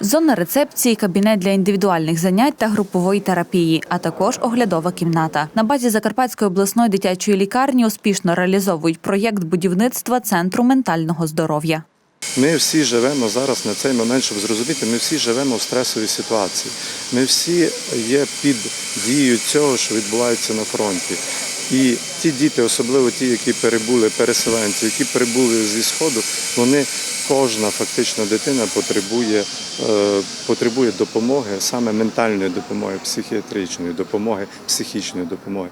Зона рецепції, кабінет для індивідуальних занять та групової терапії, а також оглядова кімната. На базі Закарпатської обласної дитячої лікарні успішно реалізовують проєкт будівництва центру ментального здоров'я. Ми всі живемо зараз на цей момент, щоб зрозуміти, ми всі живемо в стресовій ситуації. Ми всі є під дією цього, що відбувається на фронті. І ті діти, особливо ті, які перебули переселенці, які прибули зі сходу, вони кожна фактично дитина потребує, е, потребує допомоги, саме ментальної допомоги, психіатричної допомоги, психічної допомоги.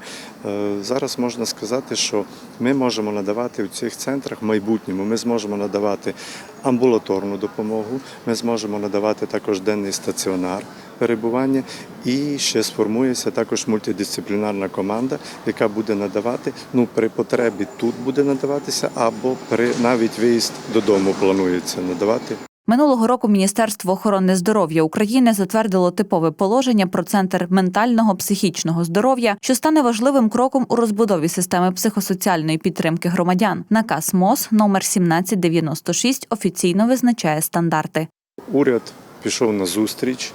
Е, Зараз можна сказати, що ми можемо надавати в цих центрах в майбутньому. Ми зможемо надавати амбулаторну допомогу, ми зможемо надавати також денний стаціонар перебування. І ще сформується також мультидисциплінарна команда, яка буде надавати, ну при потребі тут буде надаватися, або при навіть виїзд додому планується надавати. Минулого року Міністерство охорони здоров'я України затвердило типове положення про центр ментального психічного здоров'я, що стане важливим кроком у розбудові системи психосоціальної підтримки громадян. Наказ МОЗ номер 1796 офіційно визначає стандарти. Уряд пішов на зустріч,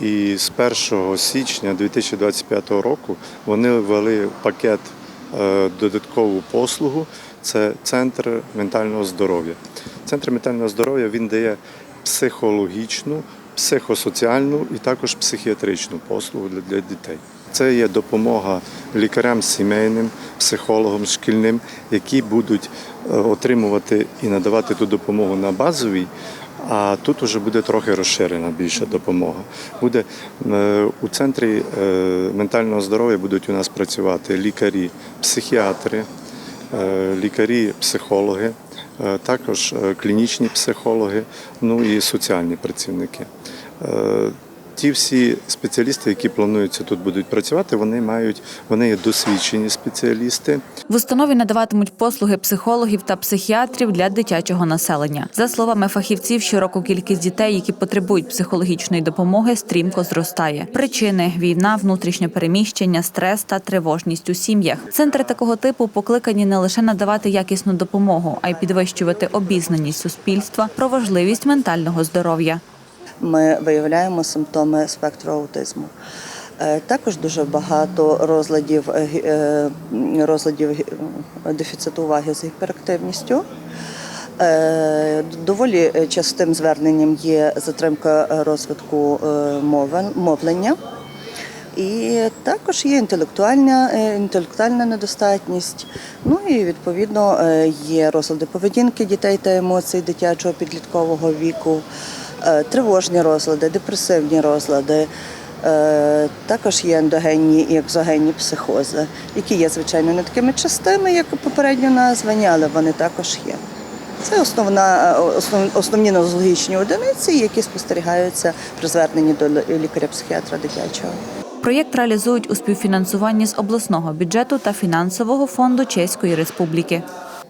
і з 1 січня 2025 року вони ввели пакет е, додаткову послугу. Це центр ментального здоров'я. Центр ментального здоров'я він дає психологічну, психосоціальну і також психіатричну послугу для, дітей. Це є допомога лікарям сімейним, психологам шкільним, які будуть е, отримувати і надавати ту допомогу на базовій. А тут вже буде трохи розширена більша допомога. Буде е, у центрі е, ментального здоров'я будуть у нас працювати лікарі, психіатри, лікарі, психологи, е, також е, клінічні психологи, ну і соціальні працівники. Ті всі спеціалісти, які плануються тут будуть працювати, вони мають вони є досвідчені спеціалісти. В установі надаватимуть послуги психологів та психіатрів для дитячого населення. За словами фахівців, щороку кількість дітей, які потребують психологічної допомоги, стрімко зростає. Причини війна, внутрішнє переміщення, стрес та тривожність у сім'ях. Центри такого типу покликані не лише надавати якісну допомогу, а й підвищувати обізнаність суспільства про важливість ментального здоров'я. Ми виявляємо симптоми спектру аутизму. Е, Також дуже багато розладів, е, е, розладів дефіциту уваги з гіперактивністю. Доволі частим зверненням є затримка розвитку мовлення. І також є інтелектуальна, інтелектуальна недостатність. Ну і відповідно є розлади поведінки дітей та емоцій дитячого підліткового віку, тривожні розлади, депресивні розлади. Е, Також є ендогенні і екзогенні психози, які є, звичайно, не такими частими, як попередньо названі, але вони також є. Це основна, е, основ, основні нозологічні одиниці, які спостерігаються при зверненні до лікаря-психіатра дитячого. Проєкт реалізують у співфінансуванні з обласного бюджету та фінансового фонду Чеської Республіки.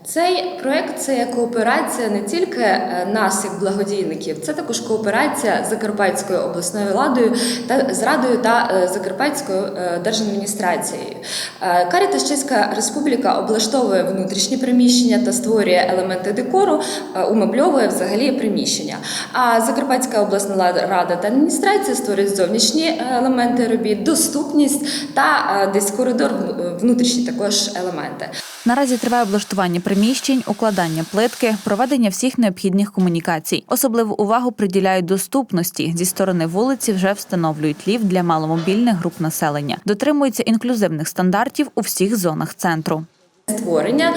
Цей проект це є кооперація не тільки е, нас, як благодійників, це також кооперація з Закарпатською обласною владою та з радою та е, Закарпатською е, держадміністрацією. Карітас Чеська Республіка облаштовує внутрішні приміщення та створює елементи декору, умебльовує взагалі приміщення. А Закарпатська обласна рада та адміністрація створюють зовнішні елементи робіт, доступність та десь коридор вну- внутрішні також елементи. Наразі триває облаштування приміщень, укладання плитки, проведення всіх необхідних комунікацій. Особливу увагу приділяють доступності. Зі сторони вулиці вже встановлюють ліфт для маломобільних груп населення. Дотримуються інклюзивних стандартів у всіх зонах центру. Створення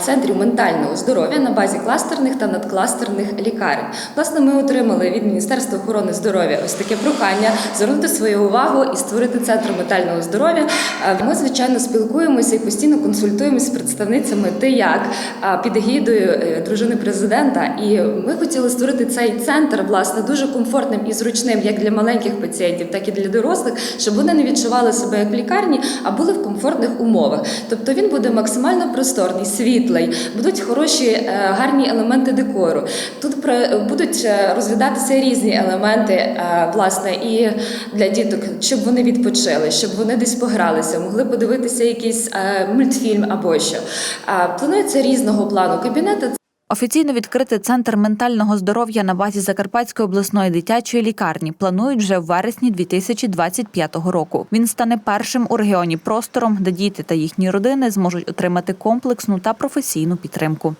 центрів ментального здоров'я на базі кластерних та надкластерних лікарень. Власне, ми отримали від Міністерства охорони здоров'я ось таке прохання звернути свою увагу і створити центр ментального здоров'я. Ми, звичайно, спілкуємося і постійно консультуємося з представницями ТИЯК під егідою е, дружини президента. І ми хотіли створити цей центр власне дуже комфортним і зручним як для маленьких пацієнтів, так і для дорослих, щоб вони не відчували себе як в лікарні, а були в комфортних умовах. Тобто він буде максимально просторний, світлий, будуть хороші е, гарні елементи декору. Тут будуть е, розглядатися різні елементи, е, власне, і для діток, щоб вони відпочили, щоб вони десь погралися, могли подивитися якийсь мультфільм або що. Планується різного плану кабінети. Офіційно відкрити центр ментального здоров'я на базі Закарпатської обласної дитячої лікарні планують вже в вересні 2025 року. Він стане першим у регіоні простором, де діти та їхні родини зможуть отримати комплексну та професійну підтримку.